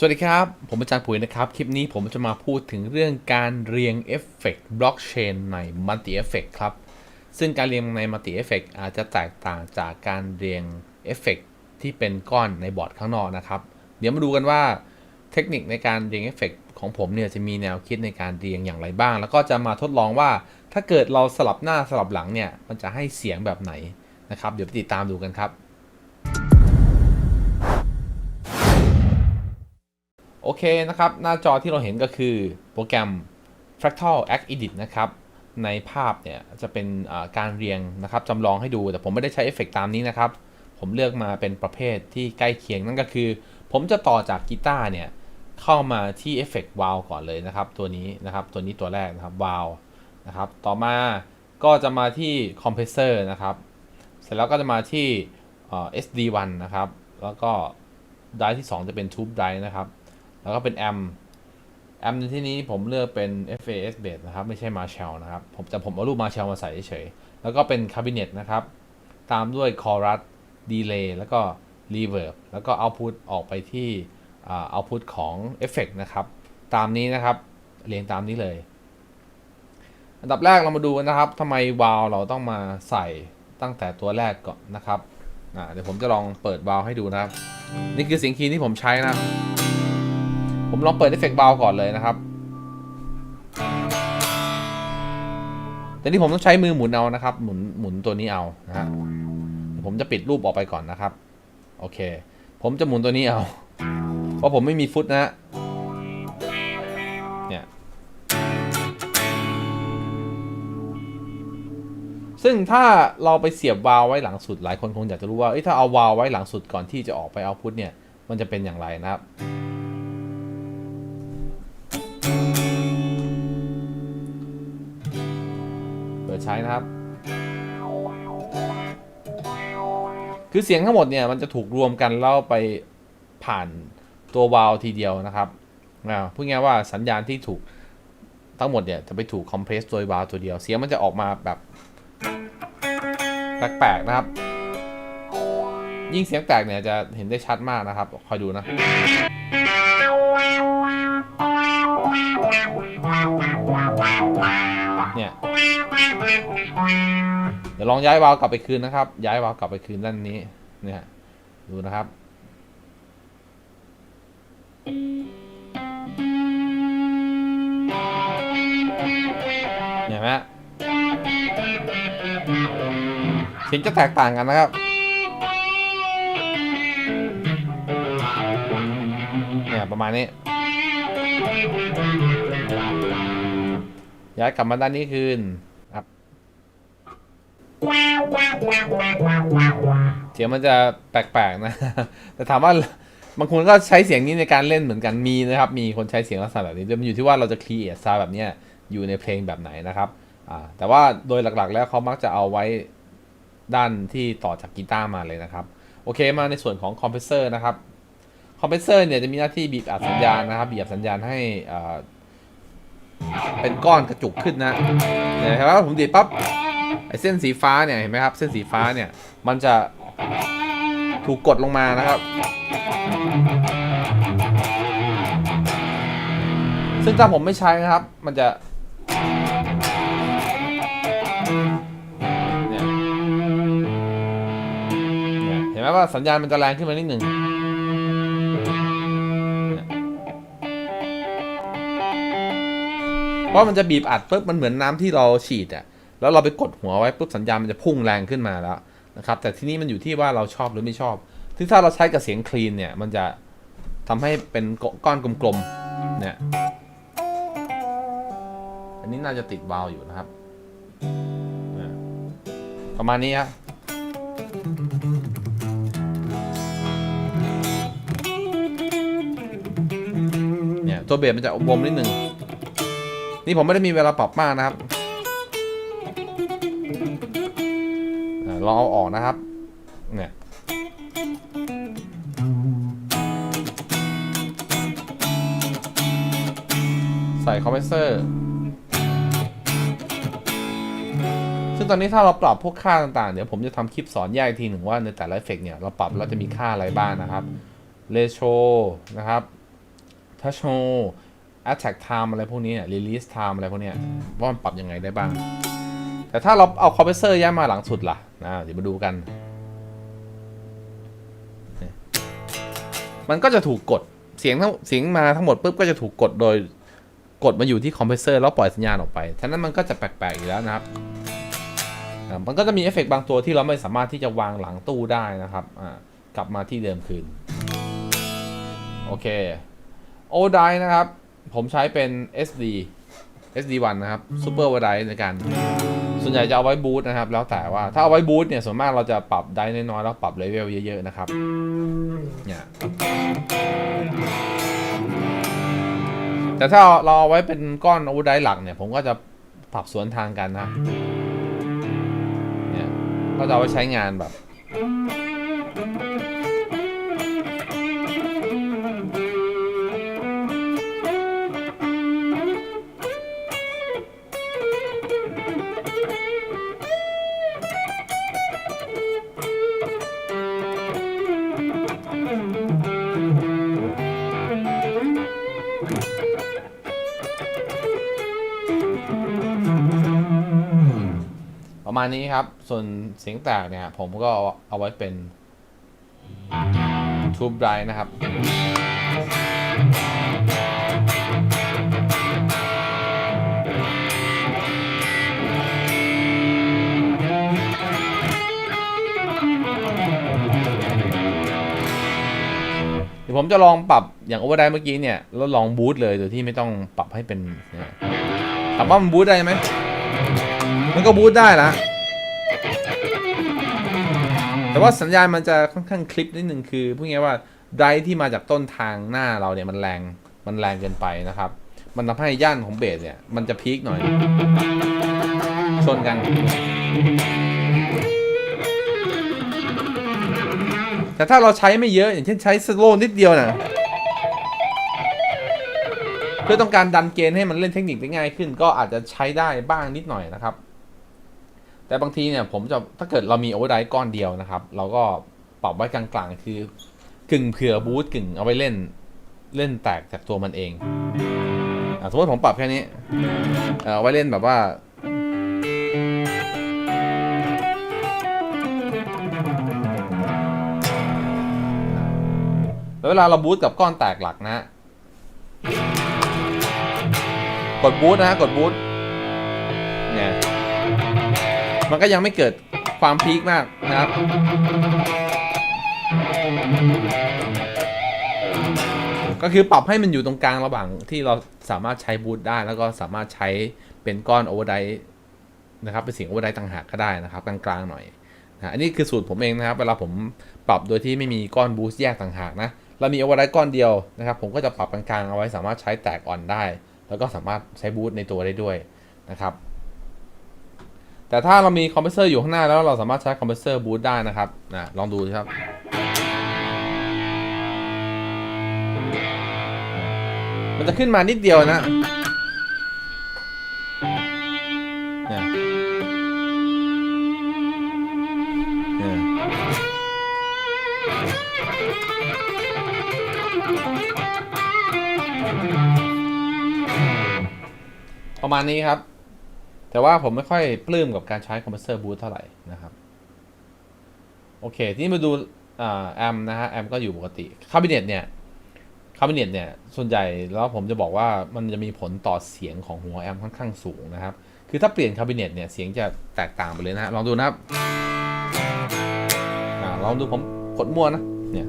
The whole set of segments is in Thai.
สวัสดีครับ ผมอาจารย์ปุ๋ยนะครับ คลิปนี้ผมจะมาพูดถึงเรื่องการเรียงเอฟเฟกต์บล็อกเชนใน Multi Effect ครับ ซึ่งการเรียงใน Multi Effect อาจจะแตกต่างจากการเรียงเอฟเฟกต์ที่เป็นก้อนในบอร์ดข้างนอกนะครับ เดี๋ยวมาดูกันว่าเทคนิคในการเรียงเอฟเฟกต์ของผมเนี่ยจะมีแนวคิดในการเรียงอย่างไรบ้าง แล้วก็จะมาทดลองว่าถ้าเกิดเราสลับหน้าสลับหลังเนี่ยมันจะให้เสียงแบบไหนนะครับ เดี๋ยวไปติดตามดูกันครับ โอเคนะครับ หน้าจอที่เราเห็นก็คือโปรแกรม Fractal Act Edit นะครับ ในภาพเนี่ยจะเป็นการเรียงนะครับจำลองให้ดู แต่ผมไม่ได้ใช้เอฟเฟกตามนี้นะครับ ผมเลือกมาเป็นประเภทที่ใกล้เคียงนั่นก็คือ ผมจะต่อจากกีตาร์เนี่ยเข้ามาที่เอฟเฟกต์วาลก่อนเลยนะครับ ตัวนี้นะครับ ตัวนี้ตัวแรกนะครับวาลนะครับ ต่อมาก็จะมาที่คอมเพรสเซอร์นะครับ เสร็จแล้วก็จะมาที่เอ่อ SD1 นะครับ แล้วก็ไดร์ที่ 2 จะเป็น Tube Drive นะครับ แล้วก็เป็นแอมแอมในที่นี้ผมเลือกเป็น FAS Base นะครับ ไม่ใช่ Marshall นะครับ ผมแต่ผมเอารูป Marshall มาใส่เฉยๆแล้วก็เป็น Cabinet นะครับ ตามด้วย Chorus Delay แล้วก็ Reverb แล้วก็ Output ออกไปที่อ่า Output ของ Effect นะครับ ตามนี้นะครับ เรียงตามนี้เลย อันดับแรกเรามาดูกันนะครับทำไมวาลเราต้องมาใส่ตั้งแต่ตัวแรกก่อนนะครับเดี๋ยวผมจะลองเปิดวาลให้ดูนะครับ นี่คือเสียงคีย์ที่ผมใช้นะครับ ผมลองเปิดเอฟเฟกต์เบาก่อนเลยนะครับ แต่นี่ผมต้องใช้มือหมุนเอานะครับ หมุนหมุนตัวนี้เอานะฮะผมจะปิดรูปออกไปก่อนนะครับ โอเค ผมจะหมุนตัวนี้เอา เพราะผมไม่มีฟุตนะฮะเนี่ย ซึ่งถ้าเราไปเสียบวาล์วไว้หลังสุดหลายคนคงอยากจะรู้ว่าเอ้ยถ้าเอาวาล์วไว้หลังสุดก่อนที่จะออกไปเอาพุทเนี่ย มันจะเป็นอย่างไรนะครับ คือเสียงทั้งหมดเนี่ยมันจะถูกรวมกันแล้วไปผ่านตัววาล์วทีเดียวนะครับอ่พูดง่ายว่าสัญญาณที่ถูกทั้งหมดเนี่ยจะไปถูกคอมเพรสโดยวาล์วตัวเดียว เสียงมันจะออกมาแบบแปลกๆนะครับ ยิ่งเสียงแตกเนี่ยจะเห็นได้ชัดมากนะครับ คอยดูนะ เนี่ย เดี๋ยวลองย้ายวาล์วกลับไปคืนนะครับ ย้ายวาล์วกลับไปคืนด้านนี้ เนี่ยดูนะครับ เห็นไหมเสียงจะแตกต่างกันนะครับเนี่ยประมาณนี้ ย้ายกลับมาด้านนี้คืน เสียงมันจะแปลกๆนะ แต่ถามว่าบางคนก็ใช้เสียงนี้ในการเล่นเหมือนกันมีนะครับ มีคนใช้เสียงลักษณะแบบนี้มันอยู่ที่ว่าเราจะครีเอทซาวแบบนี้อยู่ในเพลงแบบไหนนะครับแต่ว่าโดยหลักๆ แล้วเขามักจะเอาไว้ด้านที่ต่อจากกีตาร์มาเลยนะครับ โอเคมาในส่วนของคอมเพรสเซอร์นะครับคอมเพรสเซอร์เนี่ยจะมีหน้าที่บีบอัดสัญญาณนะครับบีบสัญญาณให้เป็นก้อนกระจุกขึ้นนะเห็นไหมว่าผมดีปั๊บ ไอเส้นสีฟ้าเนี่ยเห็นไหมครับ เส้นสีฟ้าเนี่ยมันจะถูกกดลงมานะครับ ซึ่งถ้าผมไม่ใช้นะครับ มันจะเห็นไหมว่าสัญญาณมันจะแรงขึ้นมานิดหนึ่งเพราะมันจะบีบอัดปุ๊บมันเหมือนน้ำที่เราฉีดอะ แล้วเราไปกดหัวไว้ปุ๊บสัญญาณมันจะพุ่งแรงขึ้นมาแล้วนะครับ แต่ที่นี่มันอยู่ที่ว่าเราชอบหรือไม่ชอบซึ่ถ้าเราใช้กับเสียงคลีนเนี่ยมันจะทำให้เป็นก้อนกลมๆ เนี่ย อันนี้น่าจะติดวาล์วอยู่นะครับ ประมาณนี้ฮะเนี่ยตัวเบสมันจะวมนิดหนึ่งนี่ผมไม่ได้มีเวลาปรับมากนะครับ ลองเอาออกนะครับ เนี่ยใส่คอมเพรสเซอร์ ซึ่งตอนนี้ถ้าเราปรับพวกค่าต่างๆ เดี๋ยวผมจะทำคลิปสอนแยกทีหนึ่งว่าในแต่ละเอฟเฟกเนี่ย เราปรับแล้วจะมีค่าอะไรบ้างนะครับเรโชนะครับทัชโช attack time อะไรพวกนี้เนี่ย release time อะไรพวกนี้ว่ามันปรับยังไงได้บ้าง แต่ถ้าเราเอาคอมเพรสเซอร์ย้ายมาหลังสุดล่ะนะเดี๋ยวมาดูกัน มันก็จะถูกกดเสียงทั้งเสียงมาทั้งหมดปุ๊บก็จะถูกกดโดยกดมาอยู่ที่คอมเพรสเซอร์แล้วปล่อยสัญญาณออกไปฉะนั้นมันก็จะแปลกๆอยู่แล้วนะครับมันก็จะมีเอฟเฟกต์บางตัวที่เราไม่สามารถที่จะวางหลังตู้ได้นะครับกลับมาที่เดิมคืน โอเคโอไดนะครับ ผมใช้เป็น SD SD1 นะครับ Super o v e r d i ในการ ส่วนใหญ่จะเอาไว้บูทนะครับ แล้วแต่ว่าถ้าเอาไว้บูทเนี่ยส่วนมากเราจะปรับได้น้อยๆแล้วปรับเลเวลเยอะๆนะครับเนี่ยแต่ถ้าเราเอาไว้เป็นก้อนโอเวอร์ไดหลักเนี่ย ผมก็จะปรับสวนทางกันนะ เนี่ยก็จะเอาไว้ใช้งานแบบ มาณนี้ครับ ส่วนเสียงแตกเนี่ย ผมก็เอาไว้เป็นทูบไดนะครับเดี๋ยวผมจะลองปรับอย่างโอเวอร์ไดเมื่อกี้เนี่ย แล้วลองบูตเลยโดยที่ไม่ต้องปรับให้เป็นถามว่ามันบูตได้ไหม มันก็บูตได้ละแต่ว่าสัญญาณมันจะค่อนข้างคลิปนิดนึงคือพูดง่ายว่าไดที่มาจากต้นทางหน้าเราเนี่ยมันแรงมันแรงเกินไปนะครับ มันทำให้ย่านของเบสเนี่ย มันจะพีคหน่อยชนกัน แต่ถ้าเราใช้ไม่เยอะ อย่างเช่นใช้สโลว์นิดเดียวนะเพื่อต้องการดันเกณฑ์ให้มันเล่นเทคนิคได้ง่ายขึ้น ก็อาจจะใช้ได้บ้างนิดหน่อยนะครับ แต่บางทีเนี่ยผมจะถ้าเกิดเรามีโอเวอร์ไดก้อนเดียวนะครับ เราก็ปรับไว้กลางๆ คือกึ่งเผื่อบูทกึ่งเอาไว้เล่นเล่นแตกจากตัวมันเองอสมมติผมปรับแค่นี้เอ่อเอาไว้เล่นแบบว่าแล้วเวลาเราบูทกับก้อนแตกหลักนะ กดบูทนะฮะ กดบูทเนี่ยมันก็ยังไม่เกิดความพีคมากนะครับ ก็คือปรับให้มันอยู่ตรงกลางระหว่างที่เราสามารถใช้บูทได้ แล้วก็สามารถใช้เป็นก้อนโอเวอร์ไดนะครับเป็นเสียงโอเวอร์ไดต่างหากก็ได้นะครับ กลางๆหน่อยนะอันนี้คือสูตรผมเองนะครับ เวลาผมปรับโดยที่ไม่มีก้อนบูสต์แยกต่างหากนะเรามีโอเวอร์ไดก้อนเดียวนะครับ ผมก็จะปรับกลางๆเอาไว้สามารถใช้แตกอ่อนได้ แล้วก็สามารถใช้บูตในตัวได้ด้วยนะครับ แต่ถ้าเรามีคอมเพรสเซอร์อยู่ข้างหน้าแล้วเราสามารถใช้คอมเพรสเซอร์บูตได้นะครับนะลองดูครับมันจะขึ้นมานิดเดียวนะ มาณนี้ครับ แต่ว่าผมไม่ค่อยปลื้มกับการใช้คอมเพรสเซอร์บูทเท่าไหร่นะครับ โอเคที่นี่มาดูแอมนะฮะแอมก็อยู่ปกติคาบิเนตเนี่ยคาบิเนตเนี่ยส่วนใหญ่แล้วผมจะบอกว่ามันจะมีผลต่อเสียงของหัวแอมค่อนข้างสูงนะครับ คือถ้าเปลี่ยนคาบิเนตเนี่ยเสียงจะแตกต่างไปเลยนะฮะลองดูนะครับลองดูผมกดมั่วนะเนี่ย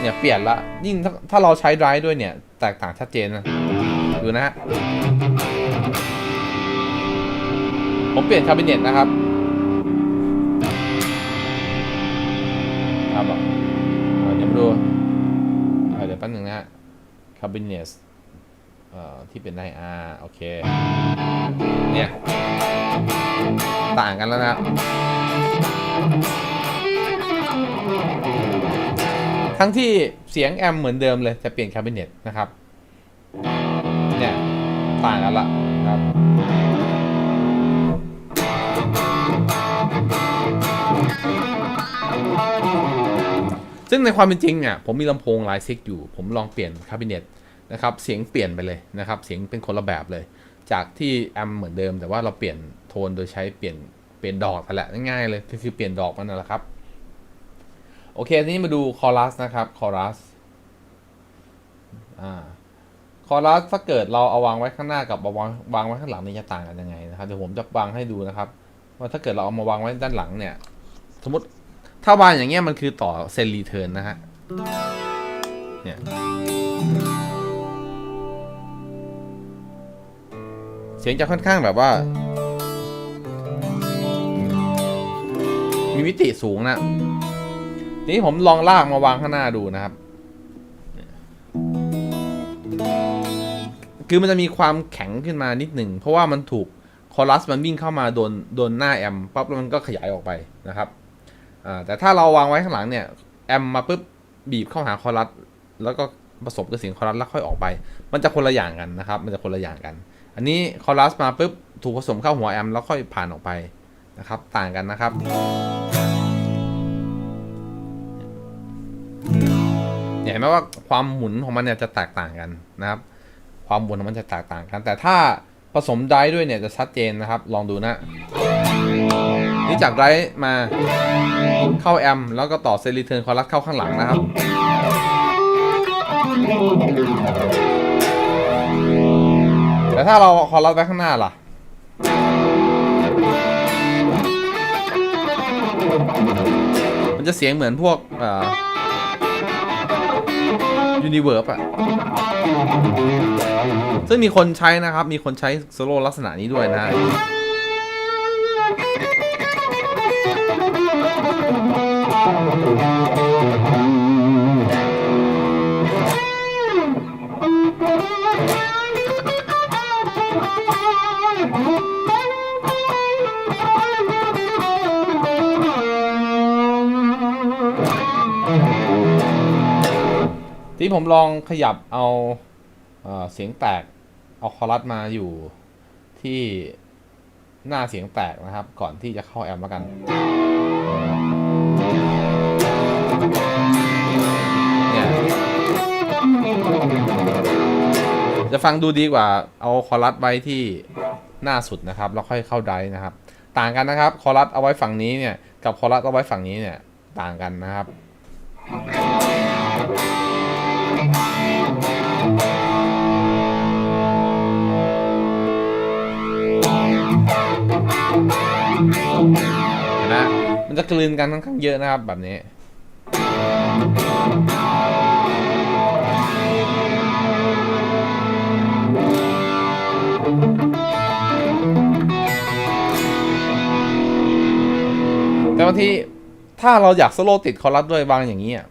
เนี่ยเปลี่ยนละยิ่งถ้าถ้าเราใช้ไดรฟ์ด้วยเนี่ย แตกต่างชัดเจนนะูนะฮะ ผมเปลี่ยนคาบิเนตนะครับครับเดี๋ยวมาดูเดี๋ยวแป๊บหนึงนะฮะคาบิเนตที่เป็นไดอาร์โอเค เนี่ย ต่างกันแล้วนะครับทั้งที่เสียงแอมเหมือนเดิมเลยจะเปลี่ยนคาบิเนตนะครับ ต่างกันละครับซึ่งในความเป็นจริงเนี่ยผมมีลำโพงไลซิกอยู่ ผมลองเปลี่ยนคาบิเนตนะครับเสียงเปลี่ยนไปเลยนะครับเสียงเป็นคนละแบบเลย จากที่แอมเหมือนเดิม แต่ว่าเราเปลี่ยนโทนโดยใช้เปลี่ยนเปลี่ยนดอกไปแหละง่ายๆเลยก็คือเปลี่ยนดอกมันนั่นแหละครับ โอเคทีนี้มาดูคอรัสนะครับคอรัสอ่า คอรัสถ้าเกิดเราเอาวางไว้ข้างหน้ากับเอาวางวางไว้ข้างหลังนี่จะต่างกันยังไงนะครับเดี๋ยวผมจะวางให้ดูนะครับ ว่าถ้าเกิดเราเอามาวางไว้ด้านหลังเนี่ย สมมติถ้าวางอย่างเงี้ยมันคือต่อเซนรีเทิร์นนะฮะเนี่ยเสียงจะค่อนข้างแบบว่า มีมิติสูงนะทีนี้ผมลองลากมาวางข้างหน้าดูนะครับ คือมันจะมีความแข็งขึ้นมานิดหนึ่ง เพราะว่ามันถูกคอรัสมันวิ่งเข้ามาโดนโดนหน้าแอมปั๊บแล้วมันก็ขยายออกไปนะครับแต่ถ้าเราวางไว้ข้างหลังเนี่ยแอมมาปุ๊บบีบเข้าหาคอรัสแล้วก็ผสมกับเสียงคอรัสแล้วค่อยออกไป มันจะคนละอย่างกันนะครับ มันจะคนละอย่างกัน อันนี้คอรัสมาปุ๊บถูกผสมเข้าหัวแอมแล้วค่อยผ่านออกไปนะครับ ต่างกันนะครับ เห็นไหมว่าความหมุนของมันเนี่ยจะแตกต่างกันนะครับ ความหมุนมันจะแตกต่างกัน แต่ถ้าผสมไดรฟ์ด้วยเนี่ยจะชัดเจนนะครับ ลองดูนะ นี่จากไดรมาเข้าแอม แล้วก็ต่อเซรีเทิร์นคอรัสเข้าข้างหลังนะครับ แต่ถ้าเราคอรัสไว้ข้างหน้าล่ะมันจะเสียงเหมือนพวกยูนิเวิร์สอะ ซึ่งมีคนใช้นะครับ มีคนใช้โซโล่ลักษณะนี้ด้วยนะ ที่ผมลองขยับเอาเอ่อเสียงแตก เอาคอรัสมาอยู่ที่หน้าเสียงแตกนะครับ ก่อนที่จะเข้าแอมป์แล้วกัน เนี่ย จะฟังดูดีกว่า เอาคอรัสไว้ที่หน้าสุดนะครับ แล้วค่อยเข้าไดร์นะครับ ต่างกันนะครับ คอรัสเอาไว้ฝั่งนี้เนี่ย กับคอรัสเอาไว้ฝั่งนี้เนี่ย ต่างกันนะครับ เห็นไหมมันจะกลืนกันค่อนข้างเยอะนะครับแบบนี้แต่บางทีถ้าเราอยากโซโลติดคอรัสด้วยวางอย่างนี้อะ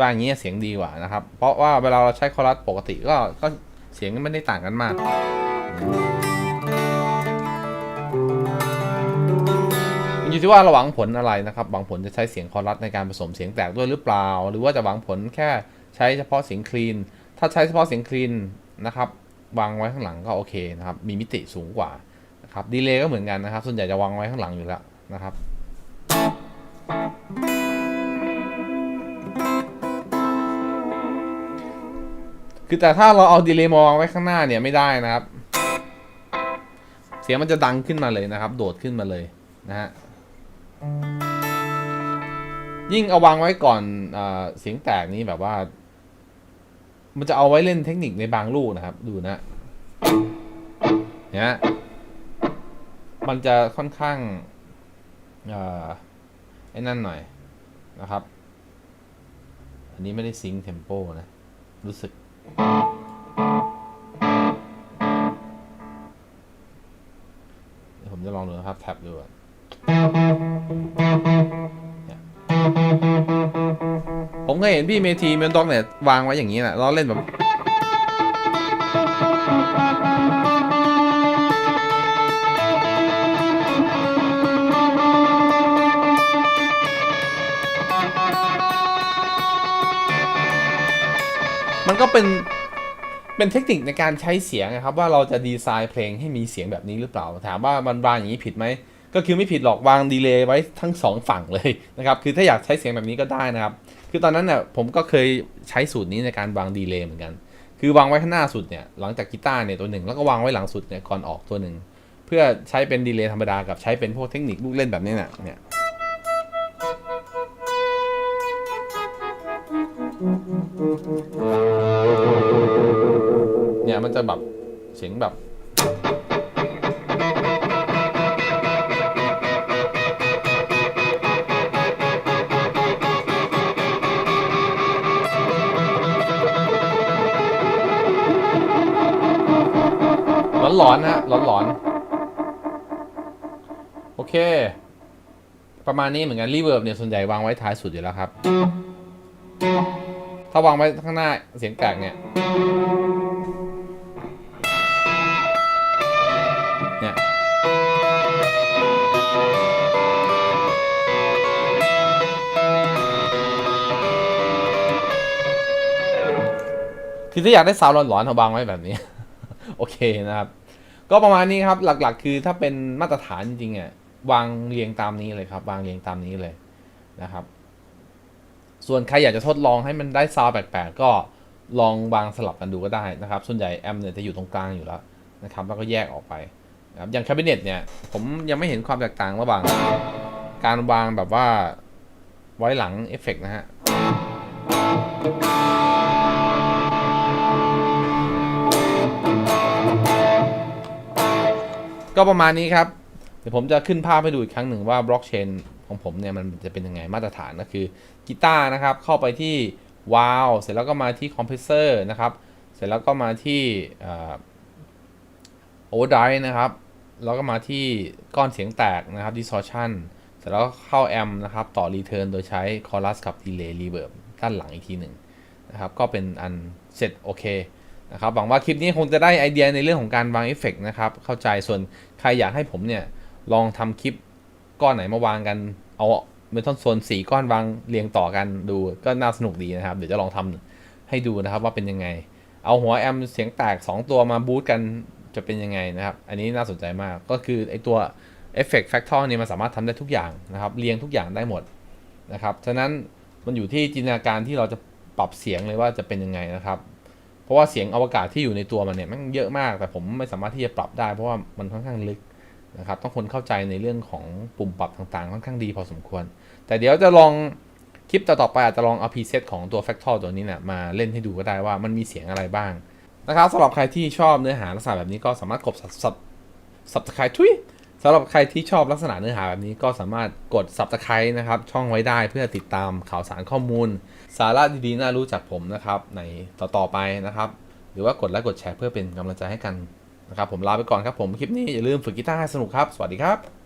วางอย่างนี้เสียงดีกว่านะครับ เพราะว่าเวลาเราใช้คอรัสปกติก็ก็เสียงไม่ได้ต่างกันมาก อยู่ที่ว่าเราหวังผลอะไรนะครับ หวังผลจะใช้เสียงคอรัสในการผสมเสียงแตกด้วยหรือเปล่า หรือว่าจะหวังผลแค่ใช้เฉพาะเสียงคลีน ถ้าใช้เฉพาะเสียงคลีนนะครับวางไว้ข้างหลังก็โอเคนะครับ มีมิติสูงกว่านะครับ ดีเลย์ก็เหมือนกันนะครับ ส่วนใหญ่จะวางไว้ข้างหลังอยู่แล้วนะครับคือแต่ถ้าเราเอาดีเลย์มาวางไว้ข้างหน้าเนี่ยไม่ได้นะครับ เสียงมันจะดังขึ้นมาเลยนะครับ โดดขึ้นมาเลยนะฮะ ยิ่งเอาวางไว้ก่อนอเสียงแตกนี้แบบว่า มันจะเอาไว้เล่นเทคนิคในบางลูกนะครับ ดูนะเนี่ยมันจะค่อนข้างอไอ้นั่นหน่อยนะครับ อันนี้ไม่ได้ซิงค์เทมโปนะ รู้สึกเดี๋ยวผมจะลองดูนะครับ แท็บดูก่อน เคยเห็นพี่เมทีเมนด็อกเนี่ยวางไว้อย่างนี้แหละแล้วเล่นแบบมันก็เป็นเป็นเทคนิคในการใช้เสียงนะครับ ว่าเราจะดีไซน์เพลงให้มีเสียงแบบนี้หรือเปล่า ถามว่ามันวางอย่างนี้ผิดไหมก็คือไม่ผิดหรอกวางดีเลย์ไว้ทั้งสองฝั่งเลยนะครับ คือถ้าอยากใช้เสียงแบบนี้ก็ได้นะครับ คือตอนนั้นเนี่ยผมก็เคยใช้สูตรนี้ในการวางดีเลย์เหมือนกัน คือวางไว้ข้างหน้าสุดเนี่ยหลังจากกีตาร์เนี่ยตัวหนึ่งแล้วก็วางไว้หลังสุดเนี่ยก่อนออกตัวหนึ่งเพื่อใช้เป็นดีเลย์ธรรมดากับใช้เป็นพวกเทคนิคลูกเล่นแบบนี้เนี่ยเนี่ยเนี่ยมันจะแบบเสียงแบบ อนๆนะร้อนๆโอเค ประมาณนี้เหมือนกันรีเวิร์บเนี่ยส่วนใหญ่วางไว้ท้ายสุดอยู่แล้วครับ ถ้าวางไว้ข้างหน้าเสียงแกรกเนี่ยเนี่ยคือถ้าอยากได้ซาวร้อนๆเอาวางไว้แบบนี้ โอเคนะครับ ก็ประมาณนี้ครับหลักๆ คือถ้าเป็นมาตรฐานจริงๆอะวางเรียงตามนี้เลยครับ วางเรียงตามนี้เลยนะครับ ส่วนใครอยากจะทดลองให้มันได้ซาวแปลกๆก็ลองวางสลับกันดูก็ได้นะครับ ส่วนใหญ่แอมเนี่ยจะอยู่ตรงกลางอยู่แล้วนะครับ แล้วก็แยกออกไปนะครับอย่างแคบิเนตเนี่ยผมยังไม่เห็นความแตกต่างระหว่าง การวางแบบว่าไว้หลังเอฟเฟกต์นะฮะ ก็ประมาณนี้ครับ เดี๋ยวผมจะขึ้นภาพให้ดูอีกครั้งหนึ่งว่าบล็อกเชนของผมเนี่ยมันจะเป็นยังไงมาตรฐานก็คือกีตาร์นะครับ เข้าไปที่วาลเสร็จแล้วก็มาที่คอมเพรสเซอร์นะครับ เสร็จแล้วก็มาที่โอเวอร์ไดนะครับ แล้วก็มาที่ก้อนเสียงแตกนะครับ distortion เสร็จแล้วเข้าแอมนะครับ ต่อรีเทิร์นโดยใช้คอรัสกับดีเลย์รีเวิร์บด้านหลังอีกทีหนึ่งนะครับ ก็เป็นอันเสร็จโอเค นะครับหวังว่าคลิปนี้คงจะได้ไอเดียในเรื่องของการวางเอฟเฟกต์นะครับเข้าใจส่วนใครอยากให้ผมเนี่ยลองทำคลิปก้อนไหนมาวางกันเอาเมทัลโซนสีก้อนวางเรียงต่อกันดูก็น่าสนุกดีนะครับ เดี๋ยวจะลองทำให้ดูนะครับว่าเป็นยังไง เอาหัวแอมเสียงแตก 2 ตัวมาบูตกันจะเป็นยังไงนะครับ อันนี้น่าสนใจมากก็คือไอตัวเอฟเฟกต์แฟกทอร์นี่มันสามารถทำได้ทุกอย่างนะครับเรียงทุกอย่างได้หมดนะครับฉะนั้นมันอยู่ที่จินตนาการที่เราจะปรับเสียงเลยว่าจะเป็นยังไงนะครับ ราะว่าเสียงอวกาศที่อยู่ในตัวมันเนี่ยมันเยอะมาก แต่ผมไม่สามารถที่จะปรับได้ เพราะว่ามันค่อนข้างลึกนะครับ ต้องคนเข้าใจในเรื่องของปุ่มปรับต่างๆ ค่อนข้างดีพอสมควร แต่เดี๋ยวจะลองคลิปต่อๆไปอาจจะลองเอา preset ของตัว Factor ตัวนี้เนี่ยมาเล่นให้ดูก็ได้ว่ามันมีเสียงอะไรบ้างนะครับสำหรับใครที่ชอบเนื้อหาลักษณะแบบนี้ก็สามารถกด sub subscribe ทุย สำหรับใครที่ชอบลักษณะเนื้อหาแบบนี้ก็สามารถกด subscribe นะครับ ช่องไว้ได้เพื่อติดตามข่าวสารข้อมูล สาระดีๆ น่ารู้จากผมนะครับในต่อๆไปนะครับ หรือว่ากดไลค์กดแชร์เพื่อเป็นกำลังใจให้กันนะครับ ผมลาไปก่อนครับผมคลิปนี้อย่าลืมฝึกกีตาร์ให้สนุกครับ สวัสดีครับ